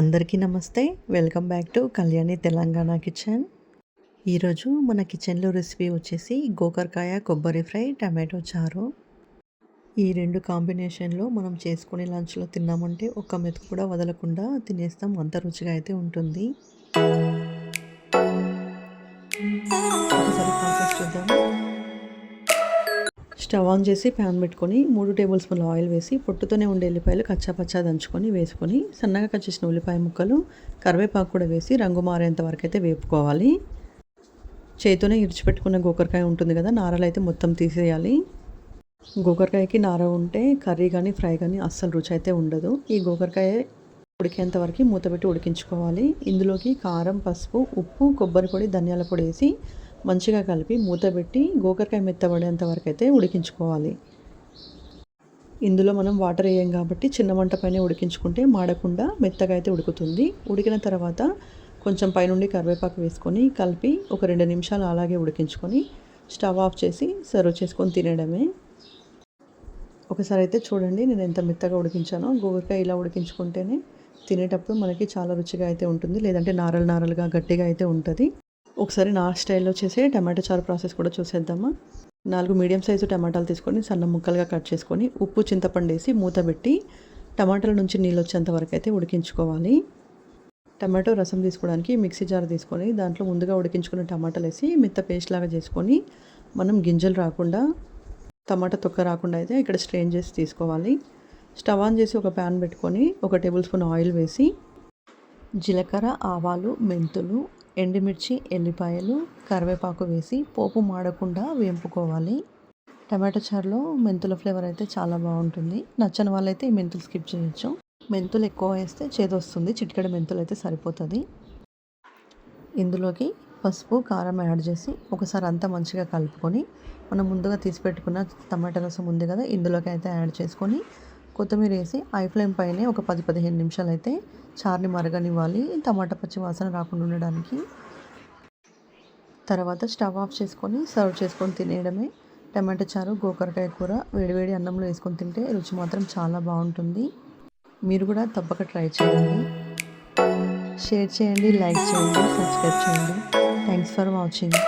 అందరికీ నమస్తే. Welcome back to Kalyani Telangana kitchen. ఈరోజు మన కిచెన్లో రెసిపీ వచ్చేసి గోకరకాయ కొబ్బరి ఫ్రై టమాటో చారు. ఈ రెండు కాంబినేషన్లో మనం చేసుకునే లంచ్లో తిన్నామంటే ఒక్క మెతుకు కూడా వదలకుండా తినేస్తాం. అంత రుచిగా అయితే ఉంటుంది. ఒకసారి ప్రాసెస్ చూద్దాం. స్టవ్ ఆన్ చేసి ప్యాన్ పెట్టుకొని మూడు టేబుల్ స్పూన్ల ఆయిల్ వేసి పొట్టుతోనే ఉండే ఉల్లిపాయలు కచ్చాపచ్చా దంచుకొని వేసుకొని సన్నగా కట్ చేసిన ఉల్లిపాయ ముక్కలు కరివేపాకు కూడా వేసి రంగు మారేంత వరకు అయితే వేపుకోవాలి. చేతితోనే ఇడిచిపెట్టుకున్న గోకరకాయ ఉంటుంది కదా నారలు అయితే మొత్తం తీసేయాలి. గోకరకాయకి నార ఉంటే కర్రీ కానీ ఫ్రై కానీ అస్సలు రుచి అయితే ఉండదు. ఈ గోకరకాయ ఉడికేంత వరకు మూత పెట్టి ఉడికించుకోవాలి. ఇందులోకి కారం పసుపు ఉప్పు కొబ్బరి పొడి ధనియాల పొడి వేసి మంచిగా కలిపి మూత పెట్టి గోకరకాయ మెత్తబడేంత వరకు అయితే ఉడికించుకోవాలి. ఇందులో మనం వాటర్ వేయం కాబట్టి చిన్న మంట పైన ఉడికించుకుంటే మాడకుండా మెత్తగా అయితే ఉడుకుతుంది. ఉడికిన తర్వాత కొంచెం పైనుండి కరివేపాకు వేసుకొని కలిపి ఒక రెండు నిమిషాలు అలాగే ఉడికించుకొని స్టవ్ ఆఫ్ చేసి సర్వ్ చేసుకొని తినడమే. ఒకసారి అయితే చూడండి నేను ఎంత మెత్తగా ఉడికించానో. గోకరకాయ ఇలా ఉడికించుకుంటేనే తినేటప్పుడు మనకి చాలా రుచిగా అయితే ఉంటుంది. లేదంటే నారలు నారలుగా గట్టిగా అయితే ఉంటుంది. ఒకసారి నా స్టైల్లో చేసే టమాటో చారు ప్రాసెస్ కూడా చూసేద్దామా? నాలుగు మీడియం సైజు టమాటాలు తీసుకొని సన్న ముక్కలుగా కట్ చేసుకొని ఉప్పు చింతపండు వేసి మూత పెట్టి టమాటాల నుంచి నీళ్ళు వచ్చేంత వరకు అయితే ఉడికించుకోవాలి. టమాటో రసం తీసుకోవడానికి మిక్సీ జార్ తీసుకొని దాంట్లో ముందుగా ఉడికించుకున్న టమాటాలు వేసి మిత్త పేస్ట్ లాగా చేసుకొని మనం గింజలు రాకుండా టమాటా తొక్క రాకుండా అయితే ఇక్కడ స్ట్రెయిన్ చేసి తీసుకోవాలి. స్టవ్ ఆన్ చేసి ఒక ప్యాన్ పెట్టుకొని ఒక టేబుల్ స్పూన్ ఆయిల్ వేసి జీలకర్ర ఆవాలు మెంతులు ఎండుమిర్చి ఎల్లిపాయలు కరివేపాకు వేసి పోపు మాడకుండా వేంపుకోవాలి. టమాటో చారులో మెంతుల ఫ్లేవర్ అయితే చాలా బాగుంటుంది. నచ్చని వాళ్ళైతే ఈ మెంతులు స్కిప్ చేయొచ్చు. మెంతులు ఎక్కువ వేస్తే చేదొస్తుంది చిటికెడ మెంతులు అయితే సరిపోతుంది. ఇందులోకి పసుపు కారం యాడ్ చేసి ఒకసారి అంతా మంచిగా కలుపుకొని మనం ముందుగా తీసి పెట్టుకున్న టమాటా రసం ఉంది కదా ఇందులోకి అయితే యాడ్ చేసుకొని కొత్తిమీర వేసి ఐ ఫ్లేమ్ పైనే ఒక పది పదిహేను నిమిషాలు అయితే చారుని మరగనివ్వాలి. టమాటా పచ్చి వాసన రాకుండా ఉండడానికి. తర్వాత స్టవ్ ఆఫ్ చేసుకొని సర్వ్ చేసుకొని తినేయడమే. టమాటా చారు గోకరకాయ కూర వేడివేడి అన్నంలో వేసుకొని తింటే రుచి మాత్రం చాలా బాగుంటుంది. మీరు కూడా తప్పక ట్రై చేయండి. షేర్ చేయండి లైక్ చేయండి సబ్స్క్రైబ్ చేయండి. Thanks for watching.